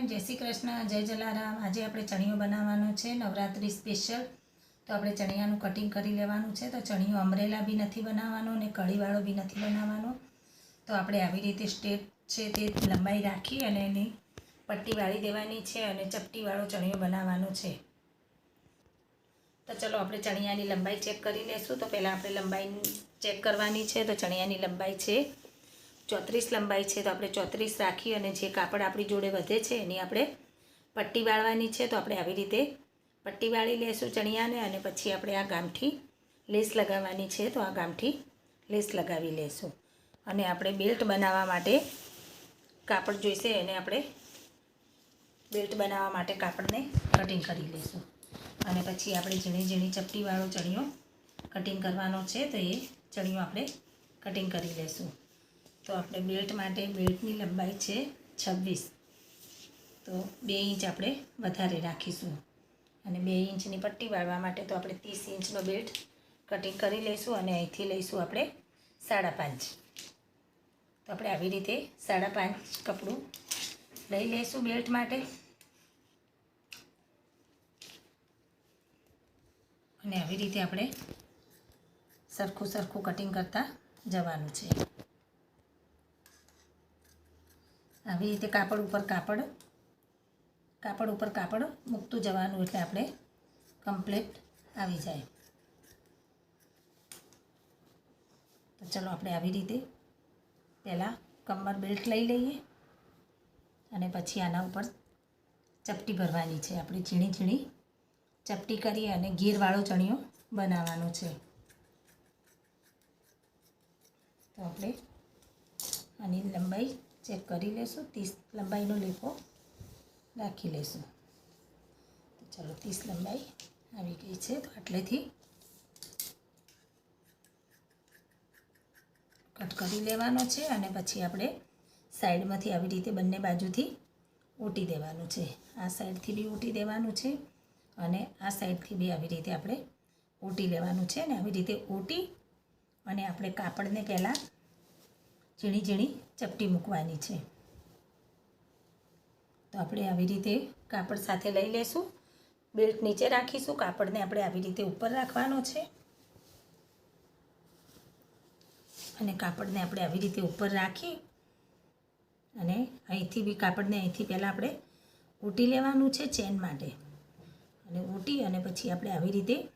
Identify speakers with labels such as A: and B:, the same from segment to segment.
A: Friend જય શ્રી કૃષ્ણ, જય જલારામ. આજે આપણે ચણિયો બનાવવાનો છે, નવરાત્રિ સ્પેશિયલ તો આપણે ચણિયાનું કટિંગ કરી લેવાનું છે. તો ચણિયો અમરેલા બી નથી બનાવવાનો ને કળીવાળો બી નથી બનાવવાનો. તો આપણે આવી રીતે સ્ટેપ છે તે લંબાઈ રાખી અને એની પટ્ટી વાળી દેવાની છે અને ચપટીવાળો ચણિયો બનાવવાનો છે. તો ચલો આપણે ચણિયાની લંબાઈ ચેક કરી લેશું. તો પહેલાં આપણે લંબાઈ ચેક કરવાની છે. તો ચણિયાની લંબાઈ છે ચોત્રીસ લંબાઈ છે, તો આપણે ચોત્રીસ રાખી અને જે કાપડ આપણી જોડે વધે છે, એની આપણે પટ્ટી વાળવાની છે, તો આપણે આવી રીતે પટ્ટી વાળી લેશું ચણિયાને અને પછી આપણે આ ગામઠી લેસ લગાવવાની છે, તો આ ગામઠી લેસ લગાવી લેશું. અને આપણે બેલ્ટ બનાવવા માટે કાપડ જોઈશે, એને આપણે બેલ્ટ બનાવવા માટે કાપડને કટિંગ કરી લઈશું અને પછી આપણે ઝીણી ઝીણી ચપટીવાળો ચણિયો કટિંગ કરવાનો છે, તો એ ચણિયો આપણે કટિંગ કરી લઈશું તો આપણે બેલ્ટ માટે બેલ્ટની લંબાઈ છે છવ્વીસ. તો બે ઇંચ આપણે વધારે રાખીશું. અને બે ઇંચની પટ્ટી વાળવા માટે તો આપણે ત્રીસ ઇંચનો બેલ્ટ કટિંગ કરી લઈશું અને અહીંથી લઈશું આપણે સાડા પાંચ. તો આપણે આવી રીતે સાડા પાંચ કપડું લઈ લઈશું બેલ્ટ માટે. અને આવી રીતે આપણે સરખું સરખું કટિંગ કરતા જવાનું છે. આવી રીતે કાપડ ઉપર કાપડ કાપડ ઉપર કાપડ મૂકતું જવાનું એટલે આપણે કમ્પ્લીટ આવી જાય. તો ચલો આપણે આવી રીતે પહેલાં કમર બેલ્ટ લઈ લઈએ અને પછી આના ઉપર ચપટી ભરવાની છે. આપણે ઝીણી ઝીણી ચપટી કરી અને ગીરવાળો ચણિયો બનાવવાનો છે. તો આપણે આની લંબાઈ ચેક કરી લેશું. ત્રીસ લંબાઈનો લેખો રાખી લેશું. ચાલો, ત્રીસ લંબાઈ આવી ગઈ છે. તો આટલેથી કટ કરી લેવાનો છે અને પછી આપણે સાઈડમાંથી આવી રીતે બંને બાજુથી ઓટી દેવાનું છે. આ સાઈડથી બી ઓટી દેવાનું છે અને આ સાઈડથી બી આવી રીતે આપણે ઓટી લેવાનું છે. ને આવી રીતે ઓટી અને આપણે કાપડને પહેલાં ઝીણી ઝીણી ચપટી મૂકવાની છે. તો આપણે આવી રીતે કાપડ સાથે લઈ લેશું. બેલ્ટ નીચે રાખીશું. કાપડને આપણે આવી રીતે ઉપર રાખવાનો છે. અને કાપડને આપણે આવી રીતે ઉપર રાખી અને અહીંથી બી કાપડને અહીંથી પહેલાં આપણે ઊટી લેવાનું છે ચેન માટે. અને ઊટી અને પછી આપણે આવી રીતે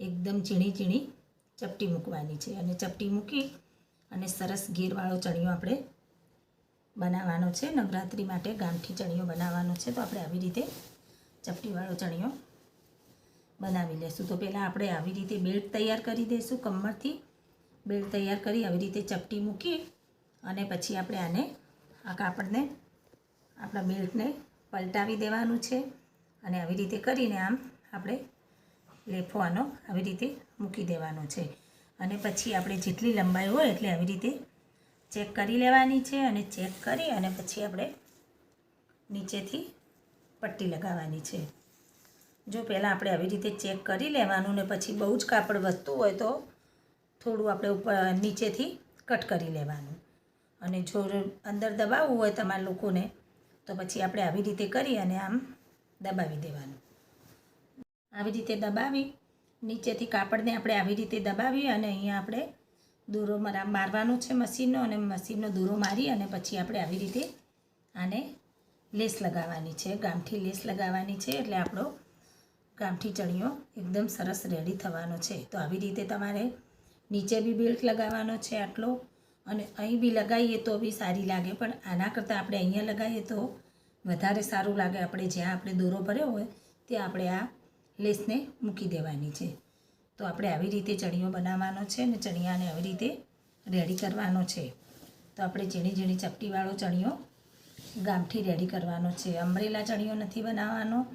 A: એકદમ ઝીણી ઝીણી ચપટી મૂકવાની છે. અને ચપટી મૂકી અને સરસ ઘેરવાળો ચણિયો આપણે બનાવવાનો છે. નવરાત્રિ માટે ગાંઠી ચણિયો બનાવવાનો છે. તો આપણે આવી રીતે ચપટીવાળો ચણિયો બનાવી લેશું. તો પહેલાં આપણે આવી રીતે બેલ્ટ તૈયાર કરી દઈશું કમરથી. બેલ્ટ તૈયાર કરી આવી રીતે ચપટી મૂકી અને પછી આપણે આને આ કાપડને આપણા બેલ્ટને પલટાવી દેવાનું છે. અને આવી રીતે કરીને આમ આપણે લેફો આનો આવી રીતે મૂકી દેવાનો છે. અને પછી આપણે જેટલી લંબાઈ હોય એટલે આવી રીતે ચેક કરી લેવાની છે અને ચેક કરી અને પછી આપણે નીચેથી પટ્ટી લગાવવાની છે. જો પહેલાં આપણે આવી રીતે ચેક કરી લેવાનું ને પછી બહુ જ કાપડ વધતું હોય તો થોડું આપણે ઉપર નીચેથી કટ કરી લેવાનું. અને જો અંદર દબાવવું હોય તમારા લોકોને તો પછી આપણે આવી રીતે કરી અને આમ દબાવી દેવાનું. આવી રીતે દબાવી નીચેથી કાપડને આપણે આવી રીતે દબાવી અને અહીંયા આપણે દૂરો મરા, મારવાનો છે મશીનનો અને મશીનનો દૂરો મારી અને પછી આપણે આવી રીતે આને લેસ લગાવવાની છે. ગામઠી લેસ લગાવવાની છે એટલે આપણો ગામઠી ચણિયો એકદમ સરસ રેડી થવાનો છે. તો આવી રીતે તમારે નીચે બી બેલ્ટ લગાવવાનો છે આટલો અને અહીં બી લગાવીએ તો બી સારી લાગે. પણ આના કરતાં આપણે અહીંયા લગાવીએ તો વધારે સારું લાગે. આપણે જ્યાં આપણે દોરો ભર્યો હોય ત્યાં આપણે આ લેસને મૂકી દેવાની છે. તો આપણે આવી રીતે ચણિયો બનાવવાનો છે ને ચણિયાને આવી રીતે રેડી કરવાનો છે. તો આપણે ઝીણી ઝીણી ચપટીવાળો ચણિયો ગામઠી રેડી કરવાનો છે. અમરેલા ચણિયો નથી બનાવવાનો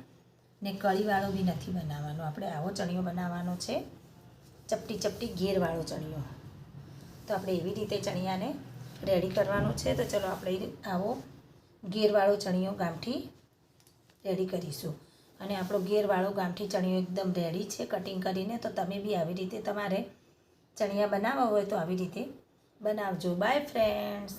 A: ને કળીવાળો બી નથી બનાવવાનો. આપણે આવો ચણિયો બનાવવાનો છે. ચપટી ચપટી ઘેરવાળો ચણિયો. તો આપણે એવી રીતે ચણિયાને રેડી કરવાનો છે. તો ચલો આપણે આવો ઘેરવાળો ચણિયો ગામઠી રેડી કરીશું. અને આપણો ઘેરવાળો ગામઠી ચણિયો એકદમ રેડી છે કટિંગ કરીને તો તમે બી આવી રીતે તમારે ચણિયા બનાવવા હોય તો આવી રીતે બનાવજો. By friends